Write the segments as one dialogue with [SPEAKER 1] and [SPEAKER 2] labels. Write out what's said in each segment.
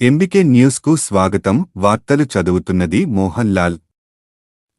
[SPEAKER 1] MBK న్యూస్కు స్వాగతం. వార్తలు చదువుతున్నది మోహన్ లాల్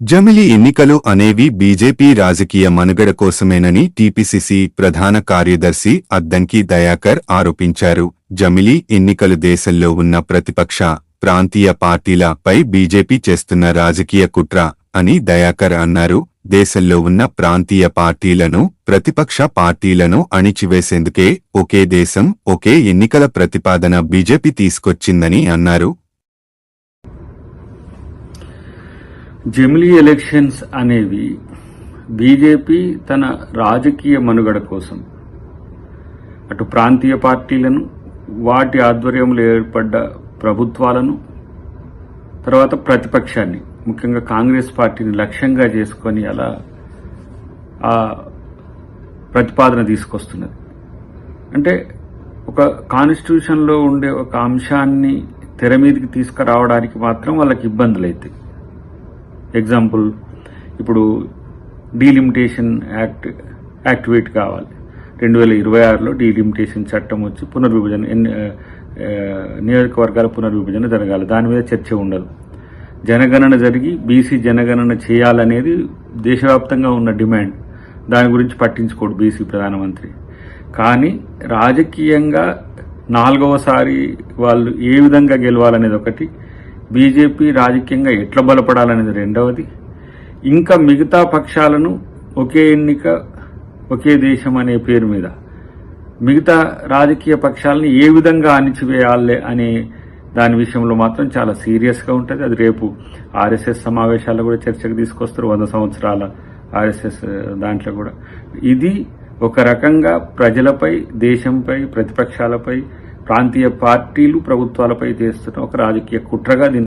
[SPEAKER 1] జమిలి ఎన్నికలు అనేవి బీజేపీ రాజకీయ మనుగడ కోసమేనని టీపీసీసీ ప్రధాన కార్యదర్శి అద్దంకి దయాకర్ ఆరోపించారు. జమిలి ఎన్నికలు దేశంలో ఉన్న ప్రతిపక్ష ప్రాంతీయ పార్టీలపై బీజేపీ చేస్తున్న రాజకీయ కుట్ర అని దయాకర్ అన్నారు. దేశంలో ఉన్న ప్రాంతీయ పార్టీలను ప్రతిపక్ష పార్టీలను అణిచివేసేందుకే ఒకే దేశం ఒకే ఎన్నికల ప్రతిపాదన బీజేపీ తీసుకొచ్చిందని అన్నారు.
[SPEAKER 2] జమిలీ ఎలక్షన్స్ అనేవి బీజేపీ తన రాజకీయ మనుగడ కోసం అటు ప్రాంతీయ పార్టీలను వాటి ఆధ్వర్యంలో ఏర్పడ్డ ప్రభుత్వాలను తర్వాత ప్రతిపక్షాన్ని ముఖ్యంగా కాంగ్రెస్ పార్టీని లక్ష్యంగా చేసుకొని అలా ఆ ప్రతిపాదన తీసుకొస్తున్నది. అంటే ఒక కాన్స్టిట్యూషన్లో ఉండే ఒక అంశాన్ని తెర మీదకి తీసుకురావడానికి మాత్రం వాళ్ళకి ఇబ్బందులు అవుతాయి ఎగ్జాంపుల్ ఇప్పుడు డీలిమిటేషన్ యాక్ట్ యాక్టివేట్ కావాలి. రెండు వేల ఇరవై ఆరులో డీలిమిటేషన్ చట్టం వచ్చి పునర్విభజన ఎన్ని నియోజకవర్గాల పునర్విభజన జరగాలి. దాని మీద చర్చ ఉండదు. జనగణన జరిగి బీసీ జనగణన చేయాలనేది దేశవ్యాప్తంగా ఉన్న డిమాండ్. దాని గురించి పట్టించుకోడు బీసీ ప్రధానమంత్రి. కానీ రాజకీయంగా నాలుగవసారి వాళ్ళు ఏ విధంగా గెలవాలనేది ఒకటి బీజేపీ రాజకీయంగా ఎట్లా బలపడాలనేది రెండవది. ఇంకా మిగతా పక్షాలను ఒకే ఎన్నిక ఒకే దేశం అనే పేరు మీద మిగతా రాజకీయ పక్షాలని ఏ విధంగా అణిచివేయాలి అనే దాని విషయంలో మాత్రం చాలా సీరియస్గా ఉంటుంది. అది రేపు ఆర్ఎస్ఎస్ సమావేశాల్లో కూడా చర్చకు తీసుకొస్తారు వంద సంవత్సరాల ఆర్ఎస్ఎస్ దాంట్లో కూడా. ఇది ఒక రకంగా ప్రజలపై దేశంపై ప్రతిపక్షాలపై ప్రాంతీయ పార్టీలు ప్రభుత్వాలపై చేస్తున్న ఒక రాజకీయ కుట్రగా దీన్ని